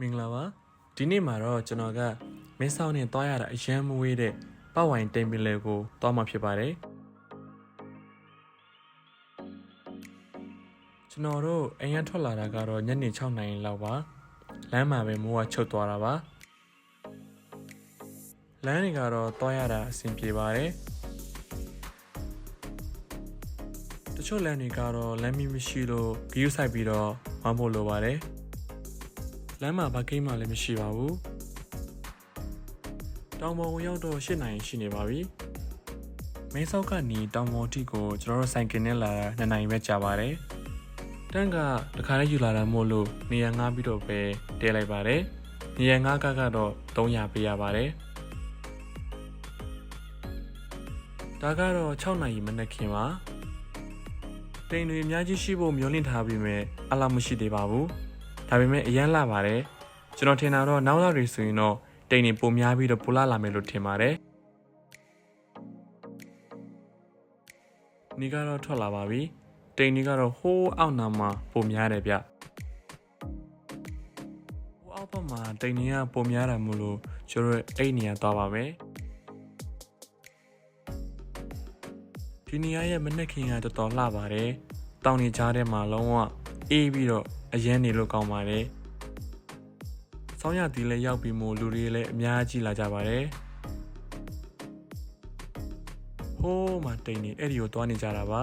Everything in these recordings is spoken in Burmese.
မင်္ဂလာပါဒီနေ့မှာတော့ကျွန်တော်ကမင်းဆောင်နဲ့တွားရတာအရန်မဝေးတဲ့ပတ်ဝိုင်တိမ်ပင်လေကိုတွားမှာဖြစ်ပါတယ်ကျွန်တော်တို့အရင်ထွက်လာတာကတော့ညနေ6နာရီလောက်ပါလမ်းမှာပဲမိုးကချုပ်သွားတာပါလမ်းတွေကတော့တွားရတာအဆင်ပြေပါတယ်တချို့လမ်းတွေကတော့လမ်းမီမရှိလို့ဂယူးဆိုင်ပြီးတော့မဖို့လိုပါတယ် လမ်းမှာဘာကိန်းမှလည်းမရှိပါဘူးတောင်ပေါ်ကိုရောက်တော့၈နိုင်ရှိနေပါပြီမဲဆောက်ကနေတောင်ပေါ်ထိကိုကျွန်တော်တို့ဆိုင်ကင်နဲ့လာတာ2နိုင်ပဲကြာပါတယ်တန်းကတခါလေးယူလာတာမို့လို့နေရာငှားပြီးတော့ပဲတဲလိုက်ပါတယ်နေရာငှားကကတော့300ပေးရပါတယ်ဒါကတော့6နိုင်မနက်ခင်ပါတိမ်တွေအများကြီးရှိဖို့မျှော်လင့်ထားပြီးမြဲအလားမရှိသေးပါဘူး ဒါပေမဲ့အရန်လာပါတယ်ကျွန်တော်ထင်တာတော့နောက်လောက်တွေဆိုရင်တော့တိမ်နေပုံများပြီးတော့ပူလာလာမယ်လို့ထင်ပါတယ်နီကတော့ထွက်လာပါပြီတိမ်နေကတော့ဟိုးအောက်နာမှာပုံများတယ်ဗျဟိုးအောက်ဘက်မှာတိမ်နေကပုံများတာမို့လို့ကျွန်တော်အဲ့နေရာသွားပါမယ်ဒီနေရာရဲ့မနက်ခင်းကတော်တော်လှပါတယ်တောင်နေကြားထဲမှာလုံးဝအေးပြီးတော့ အရန်နေလို့ကောင်းပါတယ်။ဆောင်းရတီလည်းရောက်ပြီးမို့လူတွေလည်းအများကြီးလာကြပါတယ်။ဟိုးမှာတိန်နေအဲ့ဒီကိုတွားနေကြတာပါ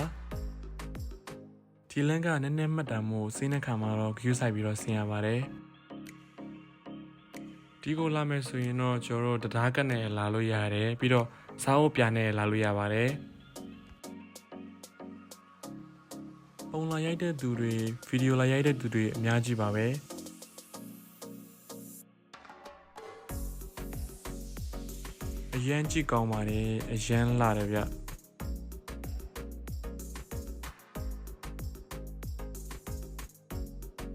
။ဒီလန်းကနည်းနည်းမှတ်တမ်းမို့စင်းတဲ့ခါမှာတော့ဂယူးဆိုင်ပြီးတော့ဆင်းရပါတယ်။ဒီကိုလာမယ်ဆိုရင်တော့ကျွန်တော်တို့တရားကတ်နဲ့လာလို့ရတယ်ပြီးတော့စားအုပ်ပြာနဲ့လာလို့ရပါတယ်။ ပုံလာရိုက်တဲ့သူတွေဗီဒီယိုလာရိုက်တဲ့သူတွေအများကြီးပါပဲအရန်ကြည့်ကောင်းပါတယ်အရန်လာတယ်ဗျ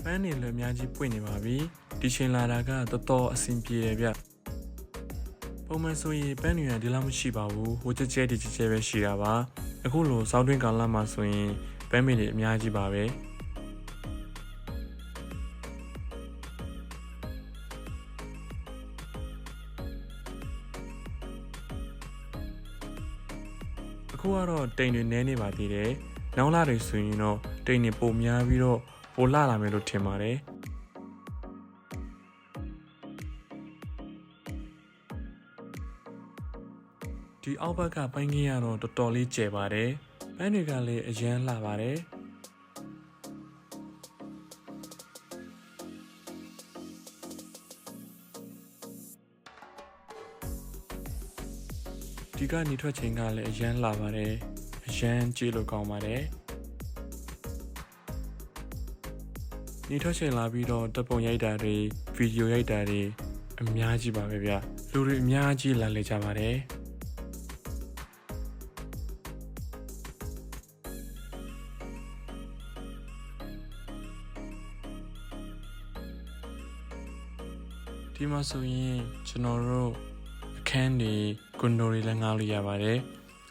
ပန်းနေလည်းအများကြီးပွင့်နေပါပြီဒီချိန်လာတာကတော်တော်အဆင်ပြေတယ်ဗျပုံမှန်ဆိုရင်ပန်းတွေကဒီလောက်မရှိပါဘူးဟိုကြဲကြဲဒီကြဲကြဲပဲရှိတာပါအခုလိုစောင်းတွင်းကာလမှာဆိုရင် ပန်းမီတွေအများကြီးပါပဲအခုကတော့တိမ်တွေနဲနေပါသေးတယ်နောက်လာတွေဆိုရင်တော့တိမ်တွေပုံများပြီးတော့ပိုလာလာမယ်လို့ထင်ပါတယ်ဒီအောက်ဘက်ကပိုင်းကြီးကတော့တော်တော်လေးကျယ်ပါတယ် ပန်းတွေကလည်းအရန်လှပါတယ်ဒီကနေထွက်ချိန်ကလည်းအရန်လှပါတယ်အရန်ကြည့်လို့ကောင်းပါတယ်နေထွက်ချိန်လာပြီးတော့တပ်ပုံရိုက်တာတွေဗီဒီယိုရိုက်တာတွေအများကြီးပါပဲဗျလူတွေအများကြီးလာလေကြပါတယ် ဒီမှာဆိုရင်ကျွန်တော်တို့အခန်းတွေကွန်ဒိုတွေလည်းငှားလို့ရပါတယ်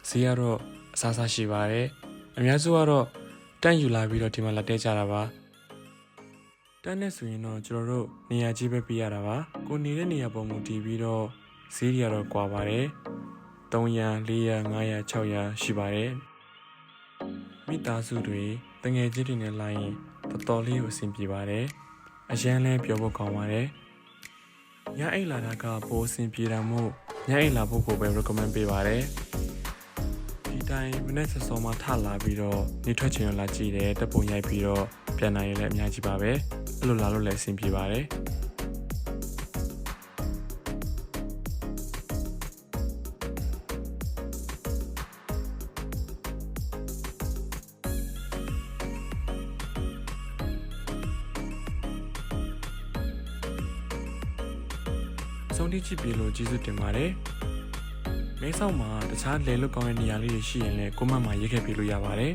ဈေးကတော့အစားစားရှိပါတယ်အများစုကတော့တန့်ယူလာပြီးတော့ဒီမှာလာတဲကြတာပါတန့်နဲ့ဆိုရင်တော့ကျွန်တော်တို့နေရာကြီးပဲပြရတာပါကိုနေတဲ့နေရာပုံမူတည်ပြီးတော့ဈေးတွေကတော့ကွာပါတယ်300 400 500 600ရှိပါတယ်မိသားစုတွေတငယ်ချင်းတွေနဲ့လာရင်တော်တော်လေးကိုအဆင်ပြေပါတယ်အရန်လဲပြောဖို့ကောင်းပါတယ် ညအိတ်လာတာကပိုအဆင်ပြေတာမို့ညအိတ်လာဖို့ကိုပဲ recommend ပေးပါတယ်ဒီတိုင်းမနေ့ဆက်စောမှထလာပြီးတော့နေထွက်ချင်ရလာကြည့်တယ်တပ်ပုံရိုက်ပြီးတော့ပြန်နိုင်ရလည်းအများကြီးပါပဲအဲ့လိုလာလို့လည်းအဆင်ပြေပါတယ် ဆုံးထိချစ်ပြေလို့ကျေးဇူးတင်ပါတယ်မဲဆောက်မှာတခြားလဲလွတ်ကောင်းတဲ့နေရာလေးတွေရှိရင်လည်းကိုမန့်မှာရေးခဲ့ပြလို့ရပါတယ်